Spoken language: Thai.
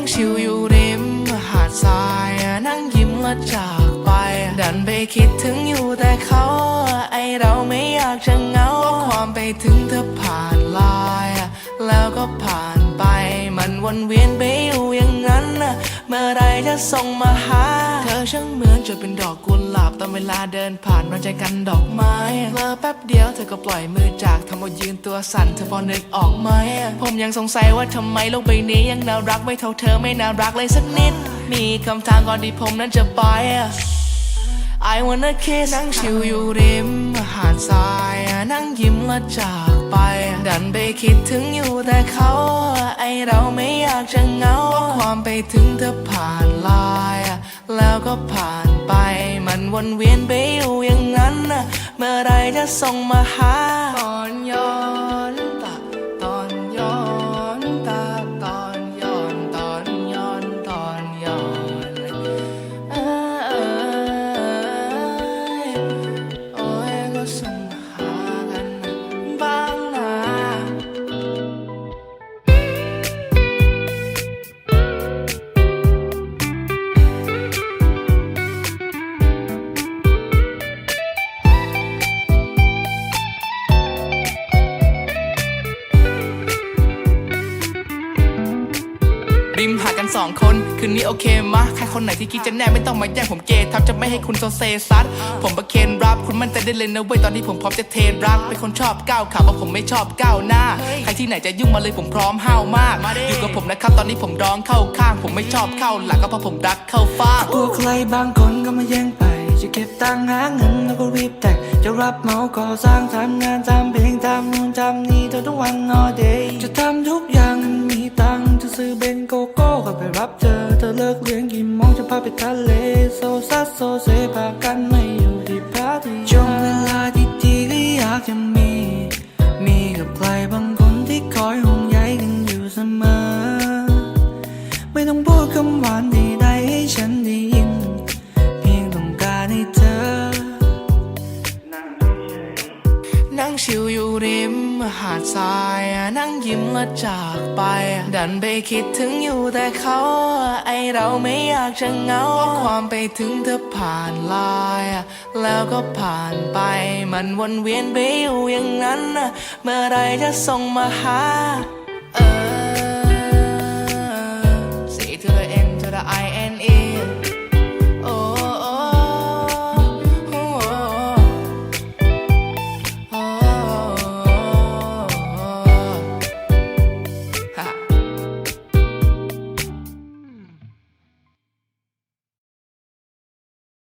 งชิวอยู่ริมหาดทรายนั่งยิ้มและจากไป ดันไปคิดถึงอยู่แต่เขาไอเราไม่อยากจะเหงาข้อความไปถึงเธอผ่านลาย แล้วก็ผ่านไปมันวนเวียนไปอยู่อย่างนั้นน่ะ เมื่อไรจะส่งมาหา เธอช่างเหมือนจะเป็นดอกกุหลาบตอนเวลาเดินผ่านมันใจกันดอกไม้เลอแป๊บเดียวเธอก็ปล่อยมือจากทำเอายืนตัวสั่นเธอพอนึกออกไหม ผมยังสงสัยว่าทำไมโลกใบนี้ยังน่ารักไม่เท่าเธอไม่น่ารักเลยสักนิด มีคำถามก่อนที่ผมนั้นจะไป I wanna kiss นั่งชิวอยู่ริมหาดทรายนั่งยิ้มและจากไป ดันไปคิดถึงอยู่แต่เขาไอเราไม่อยากจะเหงาความไปถึงเธอผ่านไลน์แล้วก็ผ่านไป มันวนเวียนไปอยู่อย่างนั้น เมื่อไรจะส่งมาหา ริมหากันสองคน คืนนี้โอเคมะใครคนไหนที่คิดจะแน่ไม่ต้องมาแย่งผมเกย์ทับจะไม่ให้คุณโซเซซัดผมประเคนรับคุณมั่นใจได้เลยนะเว้ยตอนที่ผมพร้อมจะเทนรักเป็นคนชอบก้าวขาว่าผมไม่ชอบก้าวหน้า ใครที่ไหนจะยุ่งมาเลยผมพร้อมห้าวมาก อยู่กับผมนะครับตอนนี้ผมร้องเข้าข้าง ผมไม่ชอบเข้าหลังก็เพราะผมรักเข้าฟ้างกลัวใครบางคนก็มาแย่งไปจะเก็บตังค์หาเงินแล้วก็รีบแต่งจะรับเหมาก่อสร้างทำงานทำเพลงทำนู่นทำนี่เธอทุกวัน all day จะทำทุกอย่าง ซื้อเบนโกโก้ก็ไปรับเธอ เธอเลิกเลี้ยงกี่โมงจะพาไปทะเล โซซัสโซเซพากันไม่อยู่ที่พาร์ตี้ช่วงเวลา หาดทรายนั่งยิ้มและจากไป ดันไปคิดถึงอยู่แต่เขา ไอเราไม่อยากจะเงาความไปถึงเธอผ่านลาย แล้วก็ผ่านไป มันวนเวียนไปอยู่อย่างนั้น เมื่อไรจะส่งมาหา เออ C to the N to the I N E